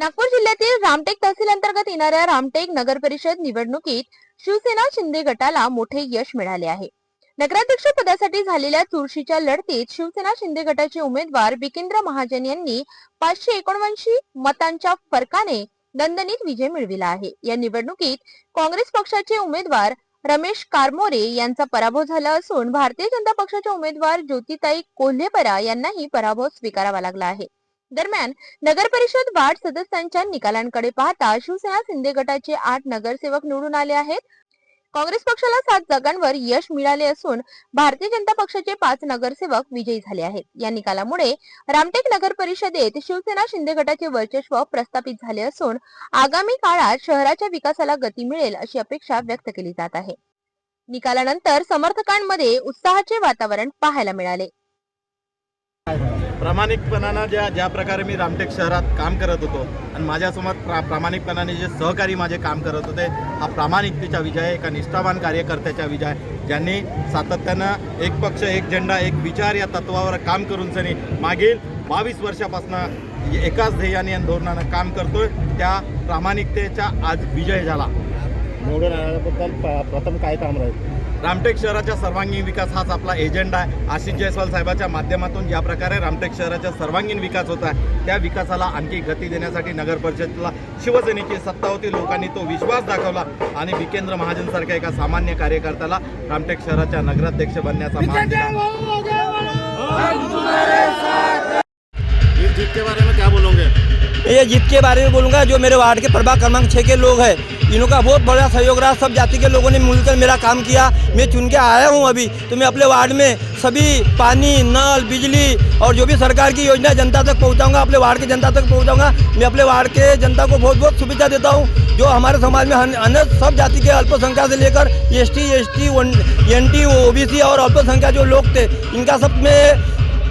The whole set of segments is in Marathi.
नागपूर जिल्ह्यातील रामटेक तहसील अंतर्गत येणाऱ्या रामटेक नगर परिषद निवडणुकीत शिवसेना शिंदे गटाला मोठे यश मिळाले आहे. नगराध्यक्ष पदासाठी झालेल्या चुरशीच्या लढतीत शिवसेना शिंदे गटाचे उमेदवार बिकेंद्र महाजन यांनी पाचशे एकोणऐंशी मतांच्या फरकाने दणदणीत विजय मिळविला आहे. या निवडणुकीत काँग्रेस पक्षाचे उमेदवार रमेश कारमोरे यांचा पराभव झाला असून भारतीय जनता पक्षाचे उमेदवार ज्योतिताई कोल्हेपरा यांनाही पराभव स्वीकारावा लागला आहे. दरम्यान नगर परिषद वार्ड सदस्यांच्या निकालांकडे पाहता शिवसेना शिंदे गटाचे आठ नगरसेवक निवडून आले आहेत. काँग्रेस पक्षाला सात जागांवर यश मिळाले असून भारतीय जनता पक्षाचे पाच नगरसेवक विजयी झाले आहेत. या निकालामुळे रामटेक नगर परिषदेत शिवसेना शिंदे गटाचे वर्चस्व प्रस्थापित झाले असून आगामी काळात शहराच्या विकासाला गती मिळेल अशी अपेक्षा व्यक्त केली जात आहे. निकालानंतर समर्थकांमध्ये उत्साहाचे वातावरण पाहायला मिळाले. प्रामाणिकपणानं ज्या ज्या प्रकारे मी रामटेक शहरात काम करत होतो आणि माझ्यासमोर प्रा प्रामाणिकपणाने जे सहकारी माझे काम करत होते हा प्रामाणिकतेचा विजय आहे, एका निष्ठावान कार्यकर्त्याचा विजय आहे, ज्यांनी सातत्यानं एक पक्ष एक झेंडा एक विचार या तत्वावर काम करून सनी मागील बावीस वर्षापासून एकाच ध्येयाने आणि धोरणानं काम करतोय त्या प्रामाणिकतेचा आज विजय झाला. निवडून आल्याबद्दल प्रथम काय काम राहील? रामटेक शहराचा सर्वांगीण विकास हाच आपला एजेंडा आहे. आशिष जयस्वाल साहेबाच्या माध्यमातून ज्या प्रकारे रामटेक शहराचा सर्वांगीण विकास होत आहे त्या विकासाला आणखी गती देण्यासाठी नगर परिषदेला शिवसेनेची सत्ता होती लोकांनी तो विश्वास दाखवला आणि विकेंद्र महाजनसारख्या एका सामान्य कार्यकर्त्याला रामटेक शहराच्या नगराध्यक्ष बनण्याचा मान दिला. जीत के बारे में क्या बोलोगे? ये जीत के बारे में बोलूंगा जो मेरे वार्ड के प्रभाग क्रमांक छः के लोग हैं इनका बहुत बड़ा सहयोग रहा। सब जाति के लोगों ने मिलकर मेरा काम किया। मैं चुन के आया हूँ अभी। तो मैं अपने वार्ड में सभी पानी, नल, बिजली और जो भी सरकार की योजना जनता तक पहुँचाऊँगा, अपने वार्ड की जनता तक पहुँचाऊँगा। मैं अपने वार्ड के जनता को बहुत बहुत सुविधा देता हूँ। जो हमारे समाज में अन- अन्य सब जाति के अल्पसंख्या से लेकर S T S T N T O B C और अल्पसंख्या जो लोग थे, इनका सब मैं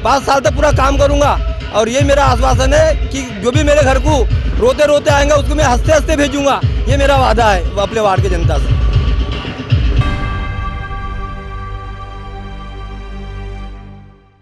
पाँच साल तक पूरा काम करूँगा। और ये मेरा आश्वासन है कि जो भी मेरे घर को रोते रोते आएंगे उसको मैं हंसते हंसते भेजूंगा। ये मेरा वादा है अपने वार्ड की जनता से।